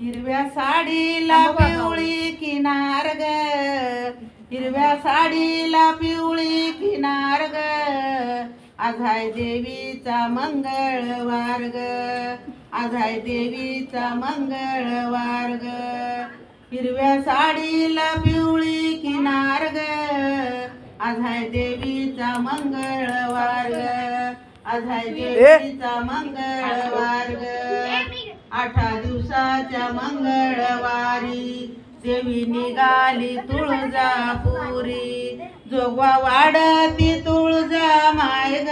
हिरव्या साडीला पिवळी किनार ग. हिरव्या साडीला पिवळी किनार ग. आहे देवीचा मंगळवार ग. आहे देवीचा मंगळवार ग. हिरव्या साडीला पिवळी किनार ग. आहे देवीचा मंगळवार ग. आहे देवीचा मंगळवार ग. आठा दिवसाच्या मंगळवारी देवी निघाली तुळजापुरी. जोगवा वाढती तुळजा माय ग.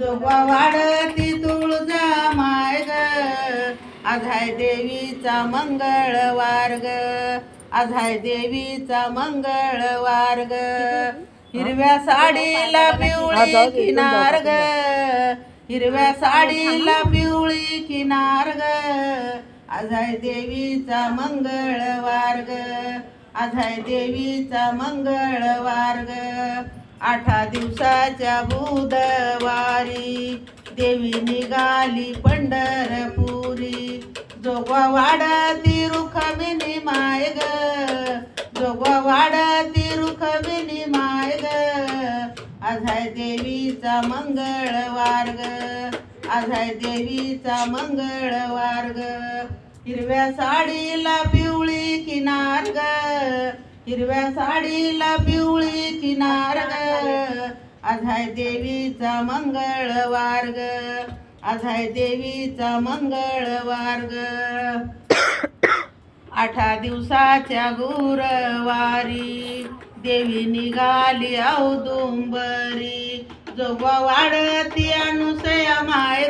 जोगवा वाढती तुळजा माय ग. आज आहे देवीचा मंगळवार ग. आज आहे देवीचा मंगळवार ग. हिरव्या साडीला पिवळी किनार ग. हिरव्या साडीला पिवळी किनार ग. आज देवीचा मंगळवार ग. आज देवीचा मंगळवार ग. आठा दिवसाच्या बुधवारी देवी निघाली पंढरपुरी. जोगवा वाडती रुखमिनी माय ग. जोगवा वाडती रुखमिनी माय ग. आज देवीचा मंगळवार ग. आज आहे देवीचा मंगळवार ग. हिरव्या साडीला पिवळी किनार ग. हिरव्या साडीला पिवळी किनार ग. आज आहे देवीचा मंगळवार ग. आज आहे देवीचा मंगळवार ग. आठा दिवसाच्या गुरवारी देवी निघाली औदुंबरी. जोगवा वाढती अनुसया माय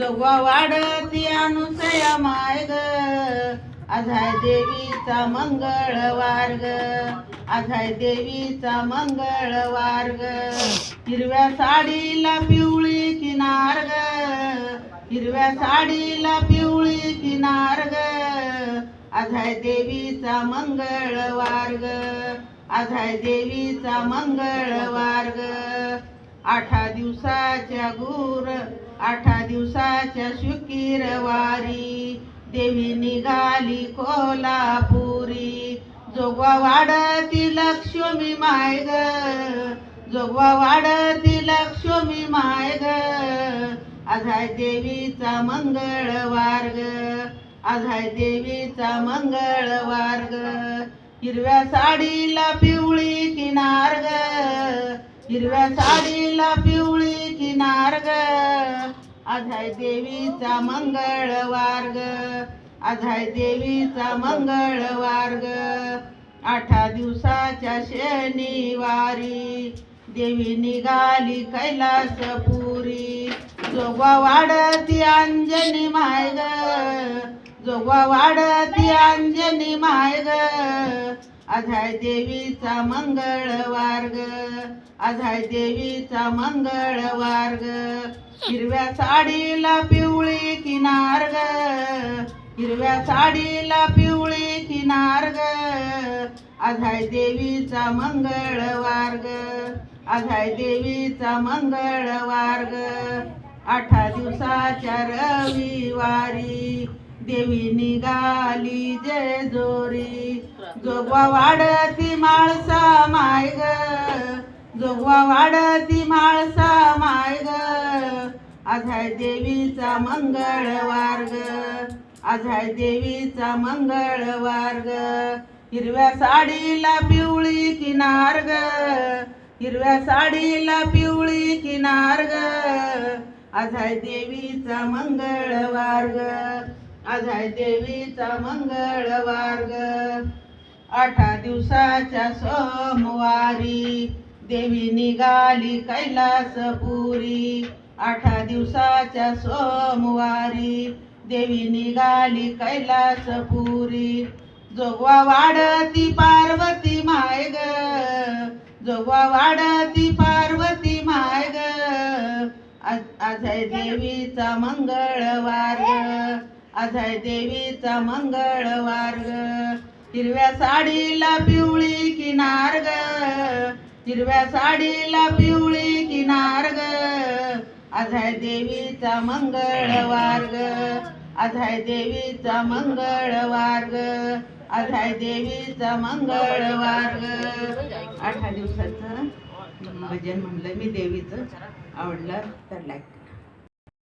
जोगवा वाढती अनुसया माय ग आज देवीचा मंगळवार ग आज देवीचा मंगळवार ग हिरव्या साडीला पिवळी किनार ग. हिरव्या साडीला पिवळी किनार ग. आज देवीचा मंगळवार ग आज देवीचा मंगळवार ग आठा दिवसाच्या गुर आठा दिवसा शुकीरवारी देवी निघाली कोल्हापुरी. जोगवा वाढती लक्ष्मी माय ग जोगवा वाढती लक्ष्मी माय ग आझाय देवीचा मंगळवार ग आझाय देवीचा मंगळवार ग हिरव्या साडीला पिवळी किनार ग हिरव्या साडीला पिवळी अधाय देवीचा मंगळ वार्ग अधाय देवीचा मंगळ वार्ग. आठा दिवसाच्या शनिवारी देवी निघाली कैलासपुरी. जोगवा वाढती अंजनी माय ग जोगवा वाढती अंजनी माय ग आज देवीचा मंगळ वार्ग आज देवीचा मंगळ वार्ग हिरव्या साडीला पिवळी किनार ग हिरव्या साडीला पिवळी किनार ग आज देवीचा मंगळ वार्ग आज देवीचा मंगळ वार्ग आठा दिवसाच्या रविवारी देवी निघाली जय जोरी. जोगवा वाढती माळसा माय ग. जोगवा वाढती माळसा माय ग. आझाय देवीचा मंगळवार ग. आझाय देवीचा मंगळवार ग. हिरव्या साडीला पिवळी किनार ग. हिरव्या साडीला पिवळी किनार ग. आज आहे देवीचा मंगळवार ग आज आहे देवीचा मंगळवार ग आठा दिवसाच्या सोमवारी देवी निघाली कैलासपुरी. आठा दिवसाच्या सोमवारी देवी निघाली कैलासपुरी. जोगवा वाढती पार्वती माय ग जोगवा वाढती पार्वती अजय देवीचा मंगळवार वार्ग आज देवीचा मंगळवार वार्ग हिरव्या साडीला पिवळी किनार ग. हिरव्या साडीला पिवळी किनार ग. अजय देवीचा मंगळवार ग. अजय देवीचा मंगळवार ग. अजय देवीचा मंगळवार ग. आठ दिवसाचं भजन म्हणलं मी देवीचं. आवडलं तर लाईक